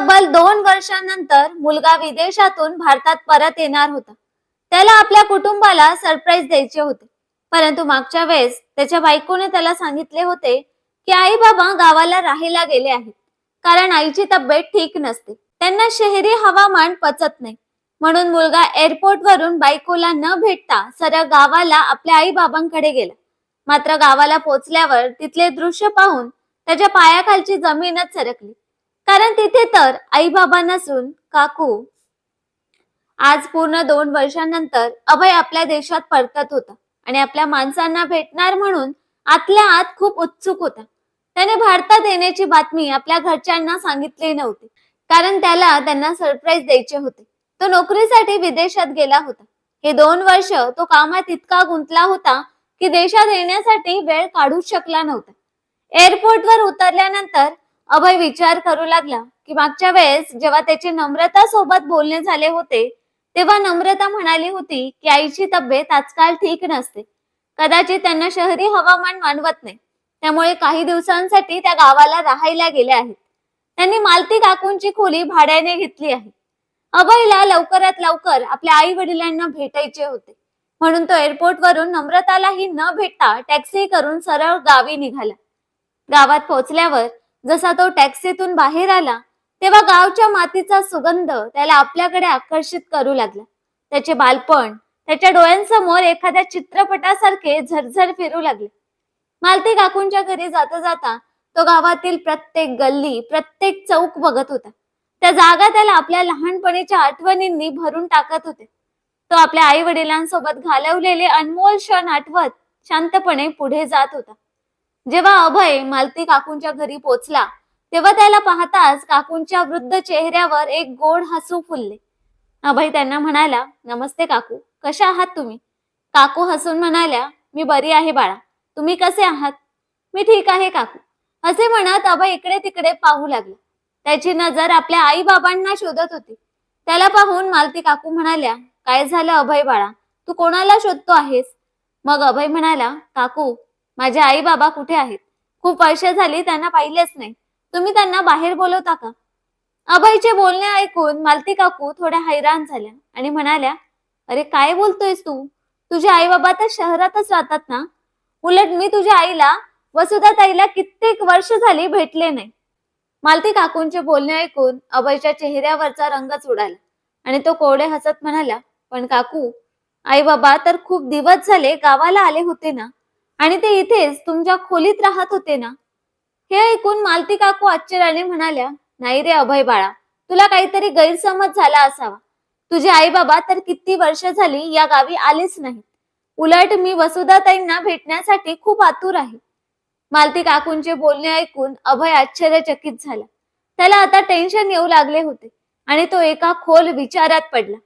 तब्बल दोन वर्षांनंतर मुलगा विदेशातून भारतात परत येणार होता. त्याला आपल्या कुटुंबाला सरप्राईज द्यायचे होते. परंतु मागच्या वेळेस त्याच्या बायकोने त्याला सांगितले होते की आई बाबा गावाला राहायला गेले आहेत. कारण आईची तब्येत ठीक नसते. त्यांना शहरी हवामान पचत नाही. म्हणून मुलगा एअरपोर्ट वरून बायकोला न भेटता सरळ गावाला आपल्या आई बाबांकडे गेला. मात्र गावाला पोचल्यावर तिथले दृश्य पाहून त्याच्या पायाखालची जमीनच सरकली. कारण तिथे तर आई बाबा नसून काकू. आज पूर्ण दोन वर्षांनंतर अभय आपल्या देशात परतत होता आणि आपल्या माणसांना भेटणार म्हणून आतल्या आत खूप उत्सुक होता. त्याने भारतात येण्याची बातमी आपल्या घरच्यांना सांगितली नव्हती. कारण त्याला त्यांना सरप्राईज द्यायचे होते. तो नोकरीसाठी विदेशात गेला होता. हे दोन वर्ष तो कामात इतका गुंतला होता की देशात येण्यासाठी वेळ काढूच शकला नव्हता. एअरपोर्टवर उतरल्यानंतर अभय विचार करू लागला की मागच्या वेळेस जेव्हा त्याचे नम्रता सोबत बोलणे झाले होते तेव्हा नम्रता म्हणाली होती की आईची तब्येत आजकाल ठीक नसते. कदाचित त्यांना शहरी हवामान मानवत नाही. त्यामुळे काही दिवसांसाठी त्या गावाला राहायला गेल्या आहेत. त्यांनी मालती काकूंची खोली भाड्याने घेतली आहे. अभयला लवकरात लवकर आपल्या आई वडिलांना भेटायचे होते. म्हणून तो एअरपोर्ट वरून नम्रतालाही न भेटता टॅक्सी करून सरळ गावी निघाला. गावात पोहोचल्यावर जसा तो टॅक्सीतून बाहेर आला तेव्हा गावच्या मातीचा सुगंध त्याला आपल्याकडे आकर्षित करू लागला. त्याचे बालपण त्याच्या डोळ्यांसमोर एखाद्या चित्रपटासारखे झरझर फिरू लागले. मालती काकूंच्या घरी जाता जाता तो गावातील प्रत्येक गल्ली प्रत्येक चौक बघत होता. त्या जागा त्याला आपल्या लहानपणीच्या आठवणींनी भरून टाकत होते. तो आपल्या आई वडिलांसोबत घालवलेले अनमोल क्षण आठवत शांतपणे पुढे जात होता. जेव्हा अभय मालती काकूंच्या घरी पोचला तेव्हा त्याला पाहताच काकूंच्या वृद्ध चेहऱ्यावर एक गोड हसू फुलले. अभय त्यांना म्हणाला नमस्ते काकू कशा आहात तुम्ही? काकू हसून म्हणाल्या मी बरी आहे बाळा तुम्ही कसे आहात? मी ठीक आहे काकू. असे म्हणत अभय इकडे तिकडे पाहू लागला. त्याची नजर आपल्या आई बाबांना शोधत होती. त्याला पाहून मालती काकू म्हणाल्या काय झालं अभय बाळा? तू कोणाला शोधतो आहेस? मग अभय म्हणाला काकू माझे आई बाबा कुठे आहेत? खूप वर्ष झाली त्यांना पाहिलेच नाही. तुम्ही त्यांना बाहेर बोलवता का? अभयचे बोलणे ऐकून मालती काकू थोड्या हैराण झाल्या आणि म्हणाल्या अरे काय बोलतोयस तू? तुझे आई बाबा तर शहरातच राहतात ना? उलट मी तुझ्या आईला वसुधा ताईला कित्येक वर्ष झाली भेटले नाही. मालती काकूंचे बोलणे ऐकून अभयच्या चेहऱ्यावरचा रंगच उडाला आणि तो कोरडे हसत म्हणाला पण काकू आई बाबा तर खूप दिवस झाले गावाला आले होते ना? आणि ते इथेच तुमच्या खोलीत राहत होते ना? हे ऐकून मालती काकू आश्चर्याने म्हणाल्या नाही रे अभय बाळा तुला काहीतरी गैरसमज झाला असावा. तुझे आई बाबा तर किती वर्ष झाली या गावी आलेच नाही उलट मी वसुधाताईंना भेटण्यासाठी खूप आतुर आहे. मालती काकूंचे बोलणे ऐकून अभय आश्चर्यचकित झाला. त्याला आता टेन्शन येऊ लागले होते आणि तो एका खोल विचारात पडला.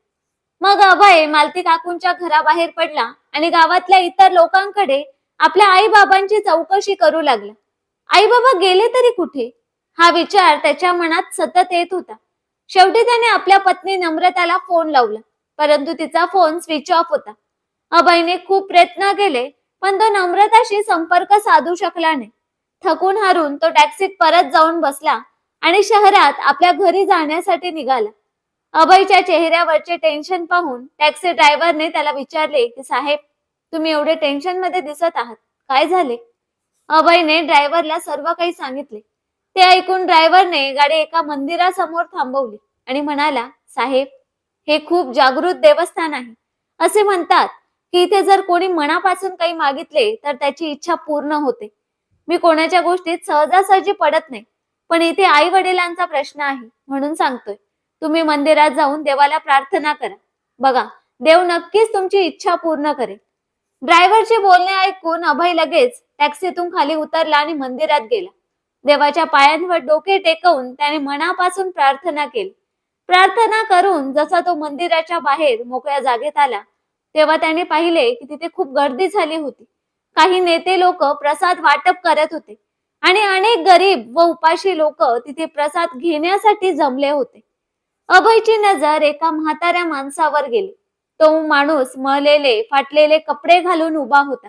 मग अभय मालती काकूंच्या घराबाहेर पडला आणि गावातल्या इतर लोकांकडे आपल्या आई बाबांची चौकशी करू लागला. आई बाबा गेले तरी कुठे? हा विचार त्याच्या मनात सतत येत होता. शेवटी त्याने आपल्या पत्नी नम्रताला फोन लावला. परंतु तिचा फोन स्विच ऑफ होता. अभयने खूप प्रयत्न केले पण तो नम्रताशी संपर्क साधू शकला नाही. थकून हारून तो टॅक्सीत परत जाऊन बसला आणि शहरात आपल्या घरी जाण्यासाठी निघाला. अभयच्या चेहऱ्यावरचे टेन्शन पाहून टॅक्सी ड्रायव्हरने त्याला विचारले की साहेब तुम्ही एवढे टेन्शनमध्ये दिसत आहात. काय झाले? अभयने ड्रायव्हरला सर्व काही सांगितले. ते ऐकून ड्रायव्हरने गाडी एका मंदिरासमोर थांबवली आणि म्हणाला साहेब हे खूप जागृत देवस्थान आहे. असे म्हणतात की इथे जर कोणी मनापासून काही मागितले तर त्याची इच्छा पूर्ण होते. मी कोणाच्या गोष्टीत सहजासहजी पडत नाही पण इथे आई वडिलांचा प्रश्न आहे म्हणून सांगतोय. तुम्ही मंदिरात जाऊन देवाला प्रार्थना करा. बघा देव नक्कीच तुमची इच्छा पूर्ण करेल. ड्रायव्हरचे बोलणे ऐकून अभय लगेच टॅक्सीतून खाली उतरला आणि मंदिरात गेला. देवाच्या पायांवर डोके टेकवून त्याने मनापासून प्रार्थना केली. प्रार्थना करून जसा तो मंदिराच्या बाहेर मोकळ्या जागेत आला तेव्हा त्याने पाहिले की तिथे खूप गर्दी झाली होती. काही नेते लोक प्रसाद वाटप करत होते आणि अनेक गरीब व उपाशी लोक तिथे प्रसाद घेण्यासाठी जमले होते. अभयची नजर एका म्हाताऱ्या माणसावर गेली. तो माणूस मळलेले फाटलेले कपडे घालून उभा होता.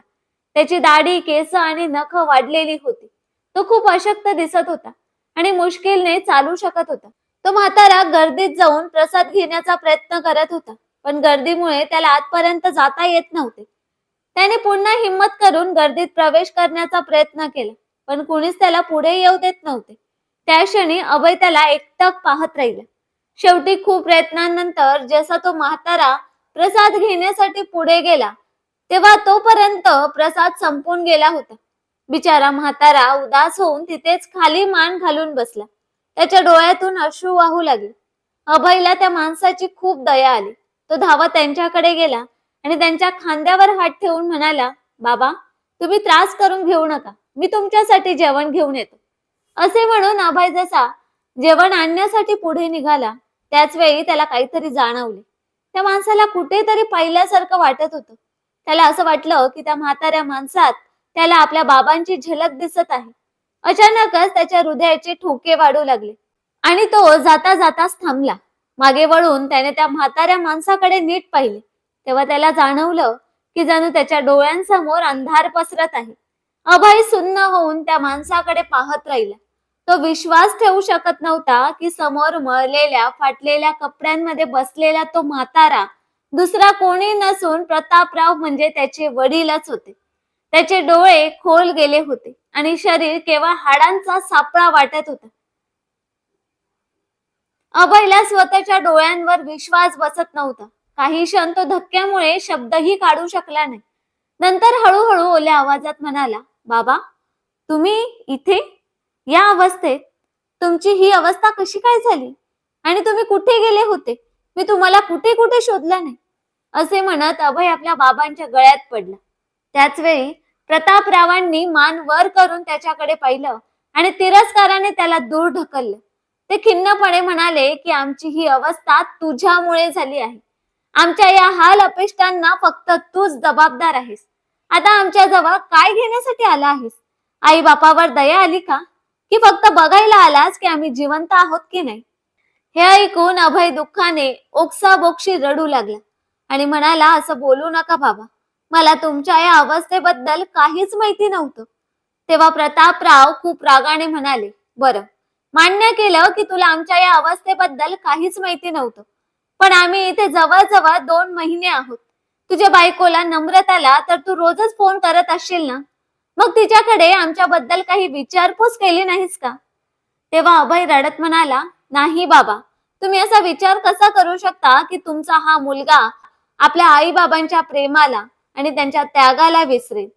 त्याची दाढी केस आणि नख वाढलेली होती. तो खूप अशक्त दिसत होता आणि मुश्किलने चालू शकत होता. तो म्हातारा गर्दीत जाऊन प्रसाद घेण्याचा प्रयत्न करत होता पण गर्दीमुळे त्याला आतपर्यंत जाता येत नव्हते. त्याने पुन्हा हिंमत करून गर्दीत प्रवेश करण्याचा प्रयत्न केला पण कुणीच त्याला पुढे येऊ देत नव्हते. त्या क्षणी अभय त्याला एकटक पाहत राहिला. शेवटी खूप प्रयत्नांनंतर जसा तो म्हातारा प्रसाद घेण्यासाठी पुढे गेला तेव्हा तोपर्यंत प्रसाद संपून गेला होता. बिचारा म्हातारा उदास होऊन तिथेच खाली मान घालून बसला. त्याच्या डोळ्यातून अश्रू वाहू लागले. अभयला त्या माणसाची खूप दया आली. तो धावत त्यांच्याकडे गेला आणि त्यांच्या खांद्यावर हात ठेवून म्हणाला बाबा तुम्ही त्रास करून घेऊ नका. मी तुमच्यासाठी जेवण घेऊन येतो. असे म्हणून अभय जसा जेवण आणण्यासाठी पुढे निघाला त्याच वेळी त्याला काहीतरी जाणवले. त्या माणसाला कुठेतरी पाहिल्यासारखं वाटत होतं. त्याला असं वाटलं की त्या म्हाताऱ्या माणसात त्याला आपल्या बाबांची झलक दिसत आहे. अचानकच त्याच्या हृदयाचे ठोके वाढू लागले. आणि तो जाता जाताच थांबला. मागे वळून त्याने त्या म्हाताऱ्या माणसाकडे नीट पाहिले. तेव्हा त्याला जाणवलं की जणू त्याच्या डोळ्यांसमोर अंधार पसरत आहे. अभय सुन्न होऊन त्या माणसाकडे पाहत राहिला. तो विश्वास ठेवू शकत नव्हता की समोर मळलेल्या फाटलेल्या कपड्यांमध्ये बसलेला तो म्हातारा दुसरा कोणी नसून प्रतापराव म्हणजे त्याचे वडीलच होते. त्याचे डोळे खोल गेले होते आणि शरीर केवळ हाडांचा सापळा वाटत होता. अभयला स्वतःच्या डोळ्यांवर विश्वास बसत नव्हता. काही क्षण तो धक्क्यामुळे शब्दही काढू शकला नाही. नंतर हळूहळू ओल्या आवाजात म्हणाला बाबा तुम्ही इथे? या अवस्थेत तुमची ही अवस्था कशी काय झाली? आणि तुम्ही कुठे गेले होते? मी तुम्हाला कुठे कुठे शोधला नाही? असे म्हणत अभय आपल्या बाबांच्या गळ्यात पडला. त्याच वेळी प्रतापरावांनी मान वर करून त्याच्याकडे पाहिलं आणि तिरस्काराने त्याला दूर ढकललं. ते खिन्नपणे म्हणाले की आमची ही अवस्था तुझ्यामुळे झाली आहे. आमच्या या हाल अपेष्टांना फक्त तूच जबाबदार आहेस. आता आमच्या जवळ काय घेण्यासाठी आला आहेस? आई बापावर दया आली का? की फक्त बघायला आलास की आम्ही जिवंत आहोत की नाही? हे ऐकून अभय दुःखाने ओक्साबोक्षी रडू लागला आणि म्हणाला असं बोलू नका बाबा. मला तुमच्या या अवस्थेबद्दल काहीच माहिती नव्हतं. तेव्हा प्रतापराव खूप रागाने म्हणाले बरं. मान्य केलं की तुला आमच्या या अवस्थेबद्दल काहीच माहिती नव्हतं. पण आम्ही इथे जवळजवळ दोन महिने आहोत. तुझ्या बायकोला नम्रताला तर तू रोजच फोन करत असशील ना? मग तिच्याकडे आमच्याबद्दल काही विचारपूस केली नाहीस का? तेव्हा अभय रडत म्हणाला नाही बाबा. तुम्ही असा विचार कसा करू शकता की तुमचा हा मुलगा आपल्या आई बाबांच्या प्रेमाला आणि त्यांच्या त्यागाला विसरेल?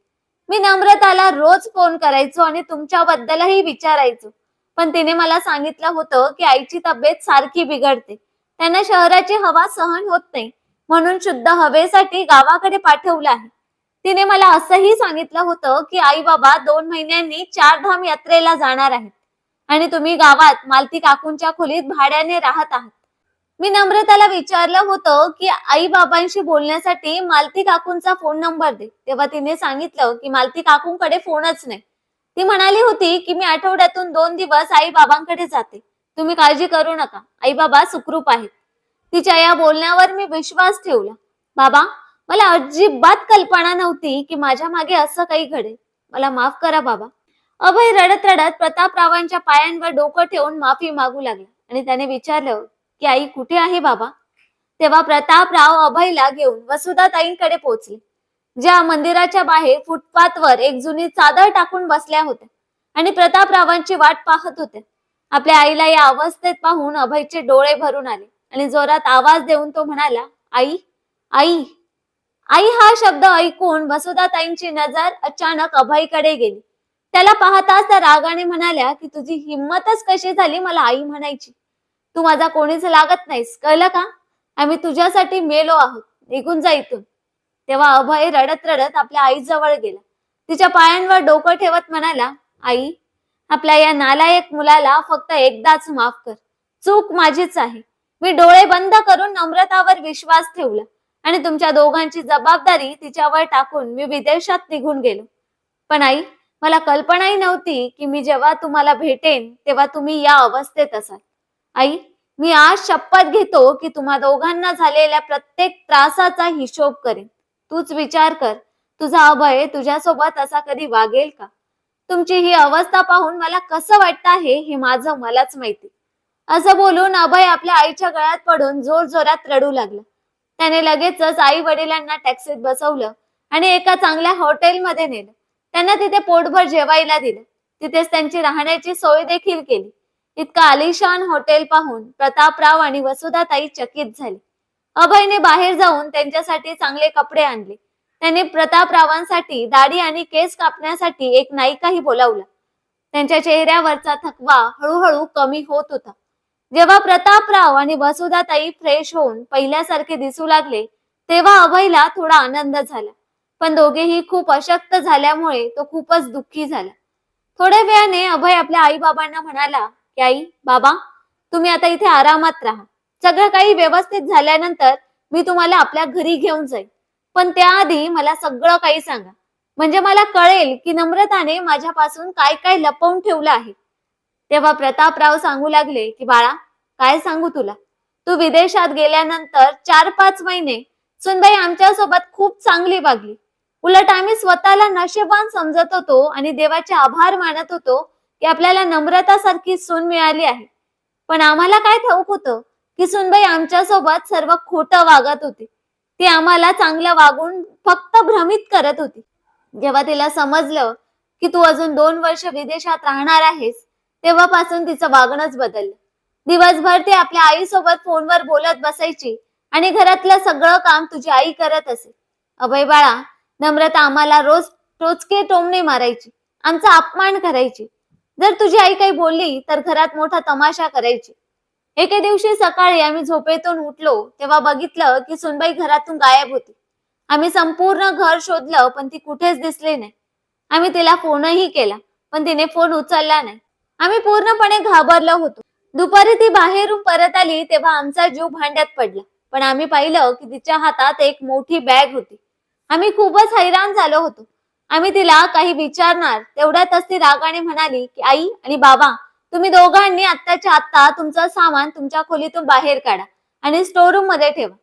मी नम्रताला रोज फोन करायचो आणि तुमच्याबद्दलही विचारायचो. पण तिने मला सांगितलं होतं की आईची तब्येत सारखी बिघडते. त्यांना शहराची हवा सहन होत नाही. म्हणून शुद्ध हवेसाठी गावाकडे पाठवलं आहे. तिने मला असंही सांगितलं होतं की आई बाबा दोन महिन्यांनी चार धाम यात्रेला जाणार आहेत आणि तुम्ही गावात मालती काकूंच्या खोलीत भाड्याने राहत आहात. मी नम्रताला विचारलं होतं की आई बाबांशी बोलण्यासाठी मालती काकूंचा फोन नंबर दे. तेव्हा तिने सांगितलं की मालती काकूंकडे फोनच नाही. ती म्हणाली होती की मी आठवड्यातून दोन दिवस आई बाबांकडे जाते. तुम्ही काळजी करू नका. आई बाबा सुखरूप आहेत. तिच्या या बोलण्यावर मी विश्वास ठेवला. बाबा मला अजिबात कल्पना नव्हती की माझ्या मागे असं काही घडेल. मला माफ करा बाबा. अभय रडत रडत प्रतापरावांच्या पायांवर डोकं ठेवून माफी मागू लागला आणि त्याने विचारलं की आई कुठे आहे बाबा? तेव्हा प्रतापराव अभयला घेऊन वसुधाताईंकडे पोहोचले ज्या मंदिराच्या बाहेर फुटपाथवर एक जुनी चादर टाकून बसल्या होत्या आणि प्रतापरावांची वाट पाहत होत्या. आपल्या आईला या अवस्थेत पाहून अभयचे डोळे भरून आले आणि जोरात आवाज देऊन तो म्हणाला आई आई आई हा शब्द ऐकून वसुधाताईंची नजर अचानक अभयकडे गेली. त्याला पाहताच त्या रागाने म्हणाल्या की तुझी हिंमतच कशी झाली मला आई म्हणायची? तू माझा कोणीच लागत नाहीस कळलं का? आम्ही तुझ्यासाठी मेलो आहोत निघून जा इथून. तेव्हा अभय रडत रडत आपल्या आईजवळ गेला. तिच्या पायांवर डोकं ठेवत म्हणाला आई आपल्या या नालायक मुलाला फक्त एकदाच माफ कर. चूक माझीच आहे. मी डोळे बंद करून नम्रतावर विश्वास ठेवला. आणि तुमच्या दोघांची जबाबदारी तिच्यावर टाकून मी विदेशात निघून गेलो. पण आई मला कल्पनाही नव्हती की मी जेव्हा तुम्हाला भेटेन तेव्हा तुम्ही या अवस्थेत असाल. आई मी आज शपथ घेतो की तुम्हा दोघांना झालेल्या प्रत्येक त्रासाचा हिशोब करेन. तूच विचार कर तुझा अभय तुझ्यासोबत असा कधी वागेल का? तुमची ही अवस्था पाहून मला कसं वाटतं आहे हे माझं मलाच माहिती. असं बोलून अभय आपल्या आईच्या गळ्यात पडून जोर जोरात रडू लागला. त्याने लगेचच आई वडिलांना टॅक्सीत बसवलं आणि एका चांगल्या हॉटेलमध्ये नेलं. त्यांना तिथे पोटभर जेवायला दिलं. तिथेच त्यांची राहण्याची सोय देखील केली. इतका आलिशान हॉटेल पाहून प्रतापराव आणि वसुधाताई चकित झाले. अभयने बाहेर जाऊन त्यांच्यासाठी चांगले कपडे आणले. त्यांनी प्रतापरावांसाठी दाढी आणि केस कापण्यासाठी एक नायिकाही बोलावला. त्यांच्या चेहऱ्यावरचा थकवा हळूहळू कमी होत होता. जेव्हा प्रतापराव आणि वसुधाताई फ्रेश होऊन पहिल्यासारखे दिसू लागले तेव्हा अभयला थोडा आनंद झाला. पण दोघेही खूप अशक्त झाल्यामुळे तो खूपच दुःखी झाला. थोड्या वेळाने अभय आपल्या आई बाबांना म्हणाला की आई बाबा तुम्ही आता इथे आरामात राहा. सगळं काही व्यवस्थित झाल्यानंतर मी तुम्हाला आपल्या घरी घेऊन जाईल पण त्याआधी मला सगळं काही सांगा. म्हणजे मला कळेल की नम्रताने माझ्यापासून काय काय लपवून ठेवलं आहे. तेव्हा प्रतापराव सांगू लागले की बाळा काय सांगू तुला? तू विदेशात गेल्यानंतर चार पाच महिने सुनबाई आमच्यासोबत खूप चांगली वागली. उलट आम्ही स्वतःला नशेबान समजत होतो आणि देवाचे आभार मानत होतो की आपल्याला नम्रता सारखी सून मिळाली आहे. पण आम्हाला काय ठाऊक होतं की सुनबाई आमच्यासोबत सर्व खोटं वागत होती. ती आम्हाला चांगलं वागून फक्त भ्रमित करत होती. जेव्हा तिला समजलं की तू अजून दोन वर्ष विदेशात राहणार आहेस तेव्हापासून तिचं वागणंच बदललं. दिवसभर ती आपल्या आईसोबत फोनवर बोलत बसायची आणि घरातलं सगळं काम तुझी आई करत असे. अभय बाळा नम्रता आम्हाला रोज टोचके टोमणे मारायची. आमचा अपमान करायची. जर तुझी आई काही बोलली तर घरात मोठा तमाशा करायची. एके दिवशी सकाळी आम्ही झोपेतून उठलो तेव्हा बघितलं की सुनबाई घरातून गायब होती. आम्ही संपूर्ण घर शोधलं पण ती कुठेच दिसली नाही. आम्ही तिला फोनही केला पण तिने फोन उचलला नाही. आम्ही पूर्णपणे घाबरलो होतो. दुपारी ती बाहेरून परत आली तेव्हा आमचा जीव भांड्यात पडला. पण आम्ही पाहिलं की तिच्या हातात एक मोठी बॅग होती. आम्ही खूपच हैराण झालो होतो. आम्ही तिला काही विचारणार तेवढ्यातच ती रागाने म्हणाली की आई आणि बाबा तुम्ही दोघांनी आत्ताच्या आत्ता तुमचं सामान तुमच्या खोलीतून बाहेर काढा आणि स्टोर रूममध्ये ठेवा.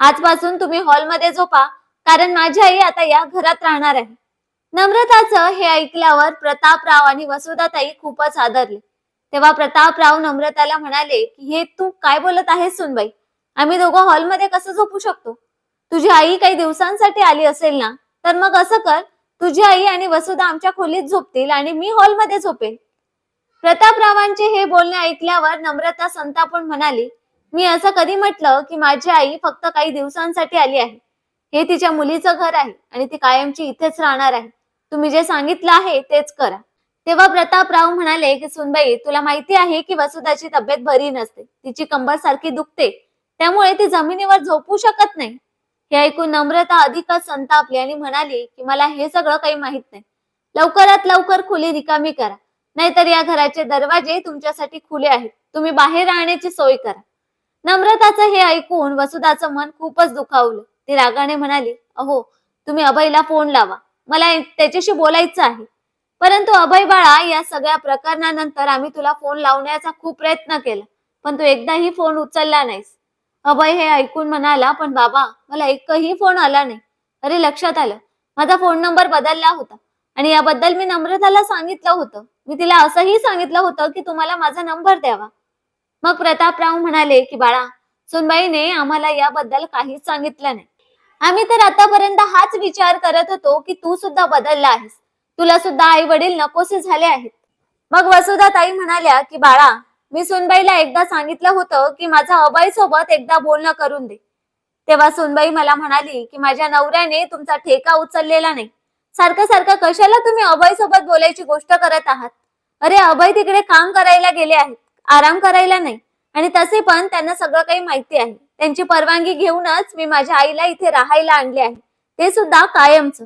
आजपासून तुम्ही हॉलमध्ये झोपा कारण माझी आई आता या घरात राहणार आहे. नम्रताचं हे ऐकल्यावर प्रतापराव आणि वसुधाताई खूपच आदरले. तेव्हा प्रतापराव नम्रताला म्हणाले की हे तू काय बोलत आहेस सुनबाई? आम्ही दोघं हॉलमध्ये कसं झोपू शकतो? तुझी आई काही दिवसांसाठी आली असेल ना? तर मग असं कर तुझी आई आणि वसुधा आमच्या खोलीत झोपतील आणि मी हॉलमध्ये झोपेल प्रतापरावांचे हे बोलणे ऐकल्यावर नम्रता संतापून म्हणाली मी असं कधी म्हटलं की माझी आई फक्त काही दिवसांसाठी आली आहे. हे तिच्या मुलीचं घर आहे आणि ती कायमची इथेच राहणार आहे. तुम्ही जे सांगितलं आहे तेच करा. तेव्हा प्रतापराव म्हणाले की सुनबाई तुला माहिती आहे की वसुधाची तब्येत बरी नसते. तिची कंबर सारखी दुखते. त्यामुळे ती जमिनीवर झोपू शकत नाही. हे ऐकून नम्रता अधिकच संतापली आणि म्हणाली की मला हे सगळं काही माहीत नाही. लवकरात लवकर खुली रिकामी करा. नाहीतर या घराचे दरवाजे तुमच्यासाठी खुले आहेत. तुम्ही बाहेर राहण्याची सोय करा. नम्रताचं हे ऐकून वसुधाचं मन खूपच दुखावलं. ती रागाने म्हणाली अहो तुम्ही अभयला फोन लावा. मला त्याच्याशी बोलायचं आहे. परंतु अभय बाळा या सगळ्या प्रकरणानंतर आम्ही तुला फोन लावण्याचा खूप प्रयत्न केला पण तू एकदाही फोन उचलला नाहीस. अभय हे ऐकून म्हणाला पण बाबा मला एकही फोन आला नाही. अरे लक्षात आलं. माझा फोन नंबर बदलला होता आणि याबद्दल मी नम्रताला सांगितलं होतं. मी तिला असंही सांगितलं होतं की तुम्हाला माझा नंबर द्यावा. मग प्रतापराव म्हणाले की बाळा सुनबाईने आम्हाला याबद्दल काहीच सांगितलं नाही. आम्ही तर आतापर्यंत हाच विचार करत होतो की तू सुद्धा बदलला आहेस. तुला सुद्धा आई वडील नकोसे झाले आहेत. मग वसुधा ताई म्हणाल्या की बाळा मी सुनबाईला एकदा सांगितलं होतं की माझा अबाई सोबत एकदा बोलणं करून दे. तेव्हा सुनबाई मला म्हणाली की माझ्या नवऱ्याने तुमचा ठेका उचललेला नाही. सारखं सारखं कशाला तुम्ही अभय सोबत बोलायची गोष्ट करत आहात? अरे अभय तिकडे काम करायला गेले आहेत आराम करायला नाही. आणि तसे पण त्यांना सगळं काही माहिती आहे. त्यांची परवानगी घेऊनच मी माझ्या आईला इथे राहायला आणले आहे. ते सुद्धा कायमच.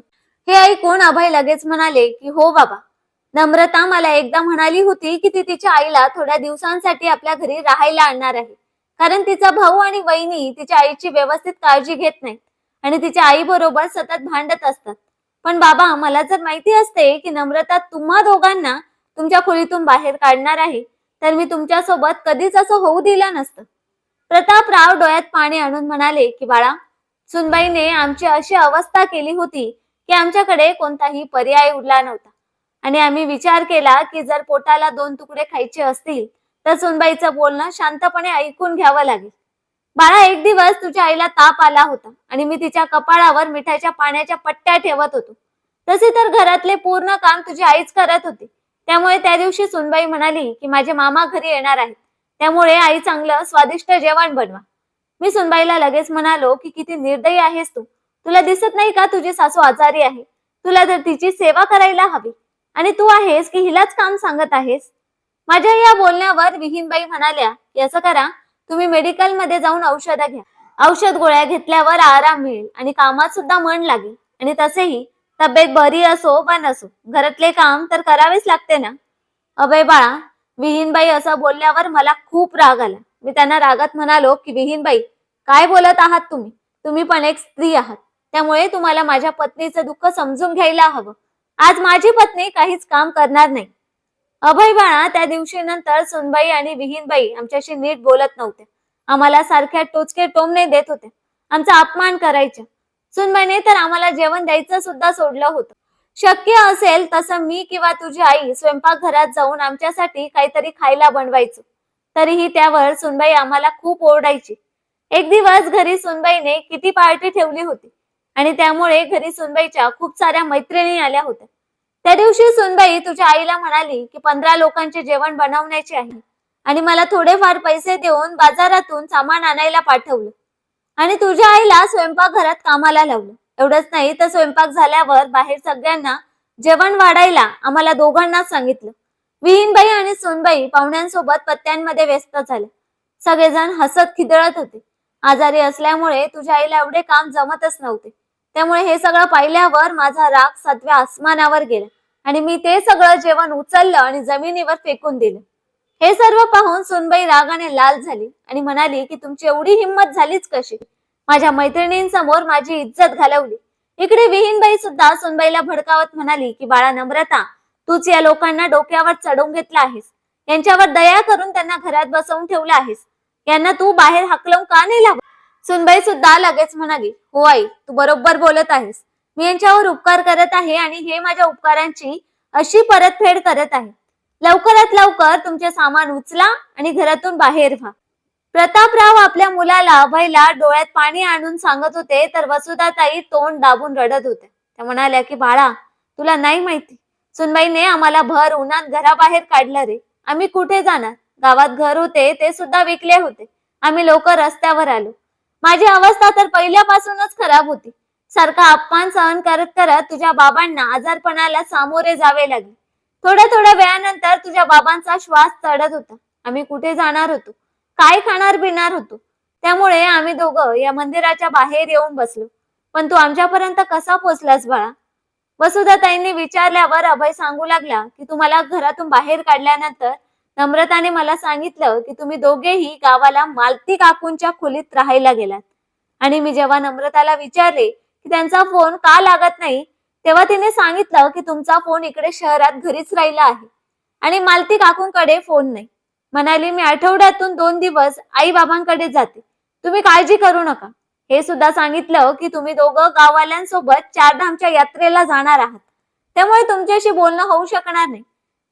हे ऐकून अभय लगेच म्हणाले की हो बाबा. नम्रता मला एकदा म्हणाली होती की ती तिच्या आईला थोड्या दिवसांसाठी आपल्या घरी राहायला आणणार आहे. कारण तिचा भाऊ आणि वहिनी तिच्या आईची व्यवस्थित काळजी घेत नाहीत आणि तिच्या आई बरोबर सतत भांडत असतात. पण बाबा मला जर माहिती असते की नम्रता तुम्हा दोघांना तुमच्या खोलीतून बाहेर काढणार आहे तर मी तुमच्यासोबत कधीच असं होऊ दिलं नसतं. प्रतापराव डोळ्यात पाणी आणून म्हणाले की बाळा सुनबाईने आमची अशी अवस्था केली होती की आमच्याकडे कोणताही पर्याय उरला नव्हता. आणि आम्ही विचार केला की जर पोटाला दोन तुकडे खायचे असतील तर सुनबाईचं बोलणं शांतपणे ऐकून घ्यावं लागेल. बाळा एक दिवस तुझ्या आईला ताप आला होता आणि मी तिच्या कपाळावर मिठाच्या पाण्याच्या पट्ट्या ठेवत होतो. तसे तर घरातले पूर्ण काम तुझी आईच करत होती. त्यामुळे त्या दिवशी सुनबाई म्हणाली की माझे मामा घरी येणार आहेत. त्यामुळे आई चांगलं स्वादिष्ट जेवण बनवा. मी सुनबाईला लगेच म्हणालो की किती निर्दयी आहेस तू. तुला दिसत नाही का तुझी सासू आजारी आहे? तुला तर तिची सेवा करायला हवी. आणि तू आहेस की हिलाच काम सांगत आहेस? माझ्या या बोलण्यावर विहीनबाई म्हणाल्या की असं करा तुम्ही मेडिकलमध्ये जाऊन औषधं घ्या. औषध गोळ्या घेतल्यावर आराम मिळेल आणि कामात सुद्धा मन लागेल. आणि तसेही तब्येत बरी असो वा नसो घरातले काम तर करावेच लागते ना? अभय बाळा विहीनबाई असं बोलल्यावर मला खूप राग आला. मी त्यांना रागात म्हणालो की विहीनबाई काय बोलत आहात तुम्ही? तुम्ही पण एक स्त्री आहात. त्यामुळे तुम्हाला माझ्या पत्नीचं दुःख समजून घ्यायला हवं. आज माझी पत्नी काहीच काम करणार नाही. अभय बाळा त्या दिवशी नंतर सुनबाई आणि विहीनबाई आमच्याशी नीट बोलत नव्हते. आम्हाला सारख्या टोचके टोमणे देत होते. आमचा अपमान करायचे सुनबाईने तर आम्हाला जेवण द्यायचं सुद्धा सोडलं होतं. शक्य असेल तसं मी किंवा तुझी आई स्वयंपाकघरात जाऊन आमच्यासाठी काहीतरी खायला बनवायचो. तरीही त्यावर सुनबाई आम्हाला खूप ओरडायची. एक दिवस घरी सुनबाईने किती पार्टी ठेवली होती आणि त्यामुळे घरी सुनबाईच्या खूप साऱ्या मैत्रिणी आल्या होत्या. त्या दिवशी सुनबाई तुझ्या आईला म्हणाली की पंधरा लोकांचे जेवण बनवण्याचे आहे आणि मला थोडेफार पैसे देऊन बाजारातून सामान आणायला पाठवलं. आणि तुझ्या आईला स्वयंपाकघरात कामाला लावलं. एवढंच नाही तर स्वयंपाक झाल्यावर बाहेर सगळ्यांना जेवण वाढायला आम्हाला दोघांना सांगितलं. विहीनबाई आणि सोनबाई पाहुण्यांसोबत पत्त्यांमध्ये व्यस्त झाले. सगळेजण हसत खिदळत होते. आजारी असल्यामुळे तुझ्या आईला एवढे काम जमतच नव्हते. त्यामुळे हे सगळं पाहिल्यावर माझा राग सातव्या आसमानावर गेला आणि मी ते सगळं जेवण उचललं आणि जमिनीवर फेकून दिलं. हे सर्व पाहून सुनबाई रागाने लाल झाली आणि म्हणाली की तुमची एवढी हिंमत झालीच कशी? माझ्या मैत्रिणींसमोर माझी इज्जत घालवली. इकडे विहीनबाई सुद्धा सुनबाईला भडकावत म्हणाली की बाळा नम्रता तूच या लोकांना डोक्यावर चढवून घेतला आहेस. यांच्यावर दया करून त्यांना घरात बसवून ठेवलं आहेस. यांना तू बाहेर हकलवून का नाही सुनबाई सुद्धा लगेच म्हणाली हो आई तू बरोबर बोलत आहेस. मी यांच्यावर उपकार करत आहे आणि हे माझ्या उपकारांची अशी परतफेड करत आहे. लवकरात लवकर तुमचे सामान उचला आणि घरातून बाहेर व्हा. प्रतापराव आपल्या मुलाला अभयला डोळ्यात पाणी आणून सांगत होते तर वसुधाताई तोंड दाबून रडत होत्या त्या म्हणाल्या की बाळा तुला नाही माहिती. सुनबाईने आम्हाला भर उन्हात घराबाहेर काढलं रे. आम्ही कुठे जाणार? गावात घर होते ते सुद्धा विकले होते. आम्ही लोक रस्त्यावर आलो. माझी अवस्था तर पहिल्यापासूनच खराब होती. सारखा अपमान सहन करत करत तुझ्या बाबांना आजारपणाला सामोरे जावे लागले. थोड्या थोड्या वेळानंतर तुझ्या बाबांचा श्वास चढत होता. आम्ही कुठे जाणार होतो? काय खाणार पिणार होतो? त्यामुळे आम्ही दोघं या मंदिराच्या बाहेर येऊन बसलो. पण तू आमच्यापर्यंत कसा पोचलास बाळा? वसुधाताईंनी विचारल्यावर अभय सांगू लागला की तुम्हाला घरातून बाहेर काढल्यानंतर नम्रताने मला सांगितलं की तुम्ही दोघेही गावाला मालती काकूंच्या खोलीत राहायला गेलात. आणि मी जेव्हा नम्रताला विचारले की त्यांचा फोन का लागत नाही तेव्हा तिने सांगितलं की तुमचा फोन इकडे शहरात घरीच राहिला आहे. आणि मालती काकूंकडे फोन नाही. म्हणाली मी आठवड्यातून दोन दिवस आई बाबांकडे जाते. तुम्ही काळजी करू नका. हे सुद्धा सांगितलं की तुम्ही दोघं गाववाल्यांसोबत चारधामच्या यात्रेला जाणार आहात. त्यामुळे तुमच्याशी बोलणं होऊ शकणार नाही.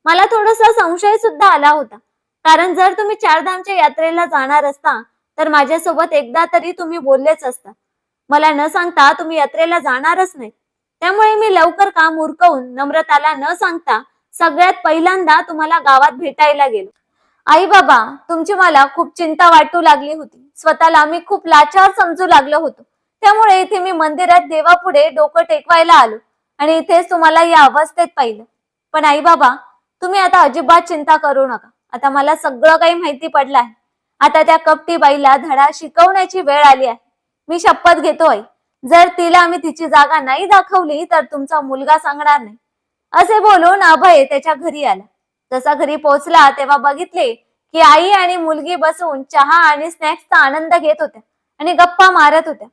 मला थोडासा संशय सुद्धा आला होता. कारण जर तुम्ही चारधामच्या यात्रेला जाणार असता तर माझ्यासोबत एकदा तरी तुम्ही बोललेच असता. मला न सांगता तुम्ही यात्रेला जाणारच नाही. त्यामुळे मी लवकर काम उरकवून नम्रताला न सांगता सगळ्यात पहिल्यांदा तुम्हाला गावात भेटायला गेलो. आई बाबा तुमची मला खूप चिंता वाटू लागली होती. स्वतःला मी खूप लाचार समजू लागलो होतो. त्यामुळे इथे मी मंदिरात देवापुढे डोकं टेकवायला आलो आणि इथेच तुम्हाला या अवस्थेत पाहिलं. पण आई बाबा तुम्ही आता अजिबात चिंता करू नका. आता मला सगळं काही माहिती पडलं आहे. आता त्या कपटी बाईला धडा शिकवण्याची वेळ आली आहे. मी शपथ घेतोय जर तिला आम्ही तिची जागा नाही दाखवली तर तुमचा मुलगा सांगणार नाही. असे बोलून अभय त्याच्या घरी आला. जसा घरी पोहोचला तेव्हा बघितले की आई आणि मुलगी बसून चहा आणि स्नॅक्सचा आनंद घेत होत्या आणि गप्पा मारत होत्या.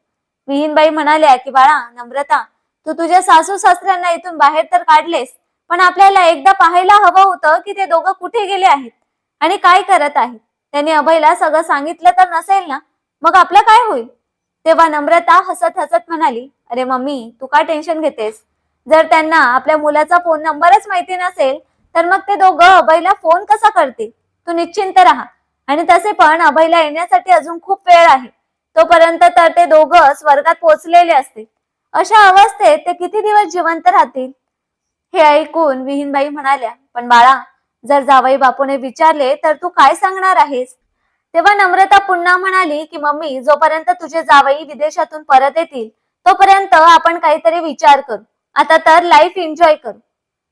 विहीनबाई म्हणाल्या की बाळा नम्रता तू तुझ्या सासू सासऱ्यांना इथून बाहेर तर काढलेस पण आपल्याला एकदा पाहायला हवं होतं की ते दोघं कुठे गेले आहेत आणि काय करत आहेत? त्यांनी अभयला सगळं सांगितलं तर नसेल ना? मग आपलं काय होईल? तेव्हा नम्रता हसत हसत म्हणाली अरे मम्मी तू का टेन्शन घेतेस? जर त्यांना आपल्या मुलाचा फोन नंबरच माहिती नसेल तर मग ते दोघं अभयला फोन कसा करतील? तू निश्चिंत राहा. आणि तसे पण अभयला येण्यासाठी अजून खूप वेळ आहे. तोपर्यंत तर ते दोघं स्वर्गात पोहोचलेले असतील. अशा अवस्थेत ते किती दिवस जिवंत राहतील? हे ऐकून विहीनबाई म्हणाल्या पण बाळा जर जावई बापूने विचारले तर तू काय सांगणार आहेस? तेव्हा नम्रता पुन्हा म्हणाली की मम्मी जोपर्यंत तुझे जावई विदेशातून परत येतील तोपर्यंत आपण काहीतरी विचार करू. आता तर लाईफ एन्जॉय करू.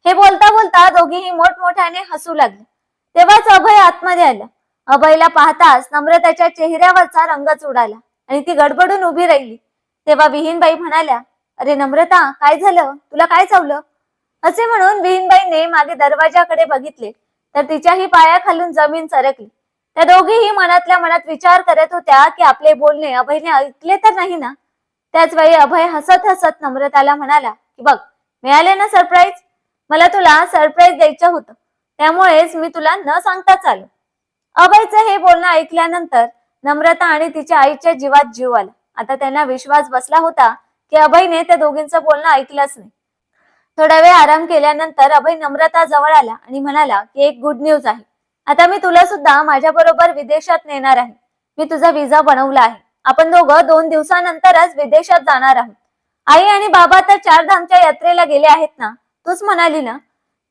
हे बोलता बोलता दोघेही मोठमोठ्याने हसू लागले. तेव्हाच अभय आतमध्ये आलं. अभयला पाहताच नम्रताच्या चेहऱ्यावरचा रंगच उडाला आणि ती गडबडून उभी राहिली. तेव्हा विहीनबाई म्हणाल्या अरे नम्रता काय झालं? तुला काय चावलं? असे म्हणून विहीनबाईने मागे दरवाजाकडे बघितले तर तिच्याही पायाखालून जमीन सरकली. त्या दोघीही मनातल्या मनात विचार करत होत्या की आपले बोलणे अभयने ऐकले तर नाही ना? त्याच वेळी अभय हसत हसत नम्रताला म्हणाला की बघ मिळाले ना सरप्राईज मला तुला सरप्राईज द्यायचं होतं. त्यामुळेच मी तुला न सांगताच आलो अभयचं हे बोलणं ऐकल्यानंतर नम्रता आणि तिच्या आईच्या जीवात जीव आला. आता त्यांना विश्वास बसला होता की अभयने त्या दोघींचं बोलणं ऐकलंच नाही. थोडा वेळ आराम केल्यानंतर अभय नम्रता जवळ आला आणि म्हणाला की एक गुड न्यूज आहे. आता मी तुला सुद्धा माझ्या बरोबर विदेशात नेणार आहे. मी तुझा विजा बनवला आहे. आपण दोघं दोन दिवसानंतरच विदेशात जाणार आहोत. आई आणि बाबा तर चार धामच्या यात्रेला गेले आहेत ना? तूच म्हणाली ना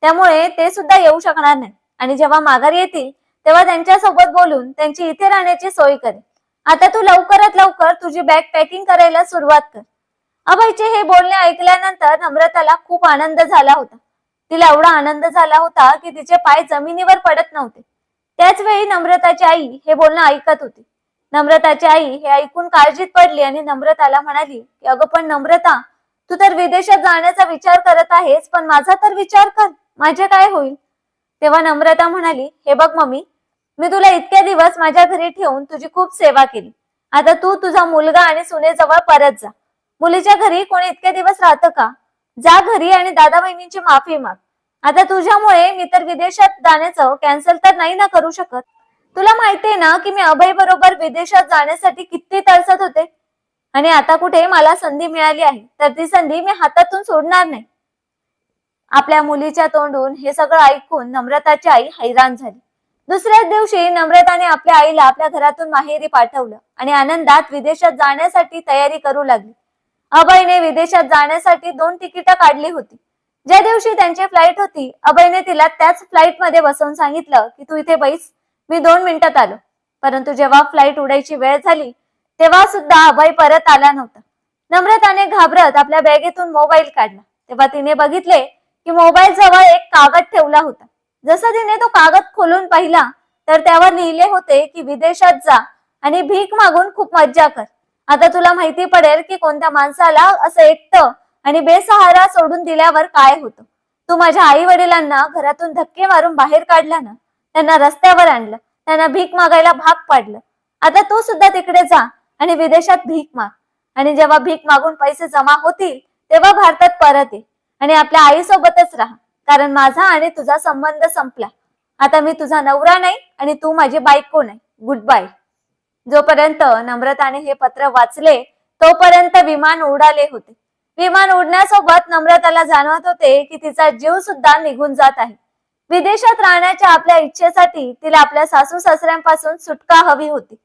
त्यामुळे ते सुद्धा येऊ शकणार नाही. आणि जेव्हा माघारी येतील तेव्हा त्यांच्यासोबत बोलून त्यांची इथे राहण्याची सोय करेल आता तू लवकरात लवकर तुझी बॅग पॅकिंग करायला सुरुवात कर. अभयचे हे बोलणे ऐकल्यानंतर नम्रताला खूप आनंद झाला होता. तिला एवढा आनंद झाला होता की तिचे पाय जमिनीवर पडत नव्हते. त्याच वेळी नम्रताची आई हे बोलणं ऐकत होती. नम्रताची आई हे ऐकून काळजीत पडली आणि नम्रताला म्हणाली की अगं पण नम्रता तू तर विदेशात जाण्याचा विचार करत आहेस पण माझा तर विचार कर. माझे काय होईल? तेव्हा नम्रता म्हणाली हे बघ मम्मी मी तुला इतके दिवस माझ्या घरी ठेवून तुझी खूप सेवा केली. आता तू तुझा मुलगा आणि सुनेजवळ परत जा. मुलीच्या घरी कोणी इतके दिवस राहतं का? जा घरी आणि दादा बहिणींची माफी माग. आता तुझ्यामुळे मी तर विदेशात जाण्याचं कॅन्सल तर नाही ना करू शकत. तुला माहितीये ना की मी अभय बरोबर विदेशात जाण्यासाठी किती तरसत होते? आणि आता कुठे मला संधी मिळाली आहे तर ती संधी मी हातातून सोडणार नाही. आपल्या मुलीच्या तोंडून हे सगळं ऐकून नम्रताची आई हैराण झाली. दुसऱ्याच दिवशी नम्रताने आपल्या आईला आपल्या घरातून माहेरी पाठवलं आणि आनंदात विदेशात जाण्यासाठी तयारी करू लागली. अभयने विदेशात जाण्यासाठी दोन तिकीट काढली होती. ज्या दिवशी त्यांची फ्लाईट होती अभयने तिला त्याच फ्लाईटमध्ये बसवून सांगितलं की तू इथे बैस मी दोन मिनिटात आलो. परंतु जेव्हा फ्लाईट उडायची वेळ झाली तेव्हा सुद्धा अभय परत आला नव्हता. नम्रताने घाबरत आपल्या बॅगेतून मोबाईल काढला. तेव्हा तिने बघितले की मोबाईल जवळ एक कागद ठेवला होता. जसं तिने तो कागद खोलून पाहिला तर त्यावर लिहिले होते की विदेशात जा आणि भीक मागून खूप मज्जा कर. आता तुला माहिती पडेल की कोणत्या माणसाला असं एकटं आणि बेसहारा सोडून दिल्यावर काय होतं. तू माझ्या आई वडिलांना घरातून धक्के मारून बाहेर काढला ना? त्यांना रस्त्यावर आणलं. त्यांना भीक मागायला भाग पाडलं. आता तू सुद्धा तिकडे जा. आणि विदेशात भीक माग. आणि जेव्हा भीक मागून पैसे जमा होतील तेव्हा भारतात परत ये. आणि आपल्या आईसोबतच राहा. कारण माझा आणि तुझा संबंध संपला. आता मी तुझा नवरा नाही आणि तू माझी बायको नाही. गुड बाय जोपर्यंत नम्रताने हे पत्र वाचले तोपर्यंत विमान उडाले होते. विमान उडण्यासोबत नम्रताला जाणवत होते की तिचा जीव सुद्धा निघून जात आहे. विदेशात राहण्याच्या आपल्या इच्छेसाठी तिला आपल्या सासू सासऱ्यांपासून सुटका हवी होती.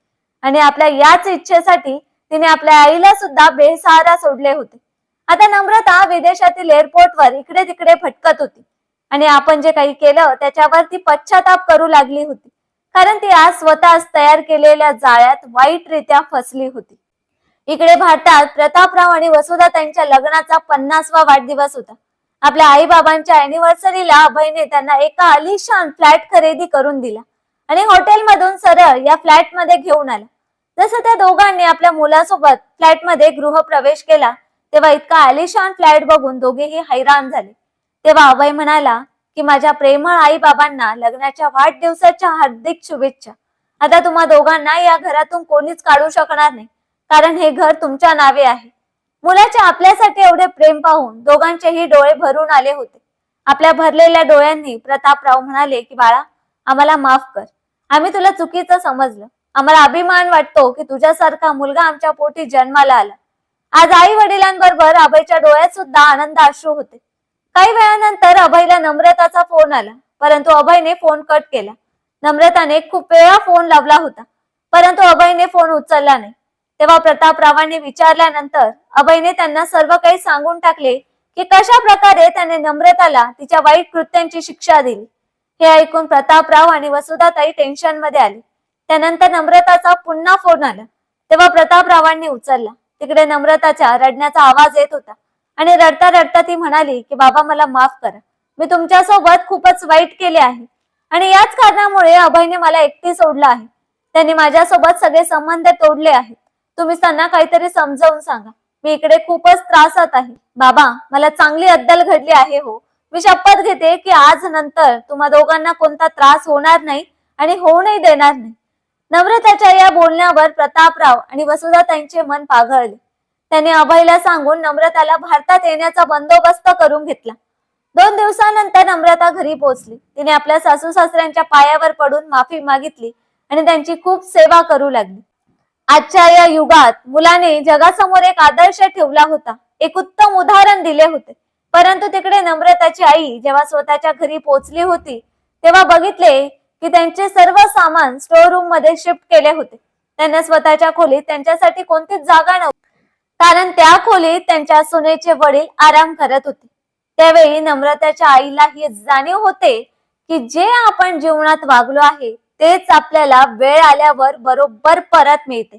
आणि आपल्या याच इच्छेसाठी तिने आपल्या आईला सुद्धा बेसहारा सोडले होते. आता नम्रता विदेशातील एअरपोर्टवर इकडे तिकडे भटकत होती. आणि आपण जे काही केलं त्याच्यावर ती पश्चाताप करू लागली होती. कारण ती आज स्वतःच तयार केलेल्या जाळ्यात वाईटरित्या फसली होती. इकडे भारतात प्रतापराव आणि वसुधा त्यांच्या लग्नाचा पन्नासवा वाढदिवस होता. आपल्या आई बाबांच्या अॅनिव्हर्सरीला अभयने त्यांना एका आलिशान फ्लॅट खरेदी करून दिला. आणि हॉटेलमधून सरळ या फ्लॅटमध्ये घेऊन आला. जसं त्या दोघांनी आपल्या मुलासोबत फ्लॅटमध्ये गृहप्रवेश केला तेव्हा इतका आलिशान फ्लॅट बघून दोघेही हैराण झाले. तेव्हा अभय म्हणाला की माझ्या प्रेमळ आई बाबांना लग्नाच्या वाढदिवसाच्या हार्दिक शुभेच्छा. आता तुम्हा दोघांना या घरातून कोणीच काढू शकणार नाही कारण हे घर तुमच्या नावे आहे. मुलाच्या आपल्यासाठी एवढे प्रेम पाहून दोघांचेही डोळे भरून आले होते. आपल्या भरलेल्या डोळ्यांनी प्रतापराव म्हणाले की बाळा आम्हाला माफ कर. आम्ही तुला चुकीचं समजलं. आम्हाला अभिमान वाटतो की तुझ्यासारखा मुलगा आमच्या पोटी जन्माला आला. आज आई वडिलांबरोबर अभयच्या डोळ्यात सुद्धा आनंद अश्रू होते. काही वेळानंतर अभयला नम्रताचा फोन आला. परंतु अभयने फोन कट केला. नम्रताने खूप वेळा फोन लावला होता. परंतु अभयने फोन उचलला नाही. तेव्हा प्रतापरावांनी विचारल्यानंतर अभयने त्यांना सर्व काही सांगून टाकले की कशा प्रकारे त्याने नम्रताला तिच्या वाईट कृत्यांची शिक्षा दिली. हे ऐकून प्रतापराव आणि वसुधाताई टेन्शनमध्ये आले. त्यानंतर नम्रताचा पुन्हा फोन आला. तेव्हा प्रतापरावांनी उचलला. तिकडे नम्रताच्या रडण्याचा आवाज येत होता. आणि रडता रडता ती म्हणाली की बाबा मला माफ करा. मी तुमच्यासोबत खूपच वाईट केले आहे. आणि याच कारणामुळे अभयने मला एकटी सोडलं आहे. त्यांनी माझ्यासोबत सगळे संबंध तोडले आहेत. तुम्ही त्यांना काहीतरी समजावून सांगा. मी इकडे खूपच त्रासात आहे. बाबा मला चांगली अद्दल घडली आहे हो. मी शपथ घेते की आज नंतर तुम्हा दोघांना कोणता त्रास होणार नाही आणि होऊनही देणार नाही. नम्रताच्या या बोलण्यावर प्रतापराव आणि वसुधाताईंचे मन पाघळले. त्याने अभयला सांगून नम्रताला भारतात येण्याचा बंदोबस्त करून घेतला. दोन दिवसानंतर नम्रता घरी पोहोचली. तिने आपल्या सासू सासऱ्यांच्या पायावर पडून माफी मागितली आणि त्यांची खूप सेवा करू लागली. आजच्या या युगात मुलाने जगासमोर एक आदर्श ठेवला होता. एक उत्तम उदाहरण दिले होते. परंतु तिकडे नम्रताची आई जेव्हा स्वतःच्या घरी पोहोचली होती तेव्हा बघितले की त्यांचे सर्व सामान स्टोर रूममध्ये शिफ्ट केले होते. त्यांना स्वतःच्या खोलीत त्यांच्यासाठी कोणतीच जागा नव्हती. कारण त्या खोलीत त्यांच्या सुनेचे वडील आराम करत होते. त्यावेळी नम्रताच्या आईला ही जाणीव होते की जे आपण जीवनात वागलो आहे तेच आपल्याला वेळ आल्यावर बरोबर परत मिळते.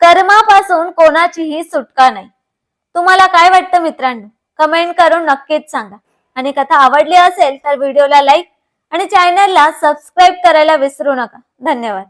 कर्मापासून कोणाचीही सुटका नाही. तुम्हाला काय वाटतं मित्रांनो? कमेंट करून नक्कीच सांगा. आणि कथा आवडली असेल तर व्हिडिओला लाईक आणि चॅनलला सबस्क्राईब करायला विसरू नका. धन्यवाद.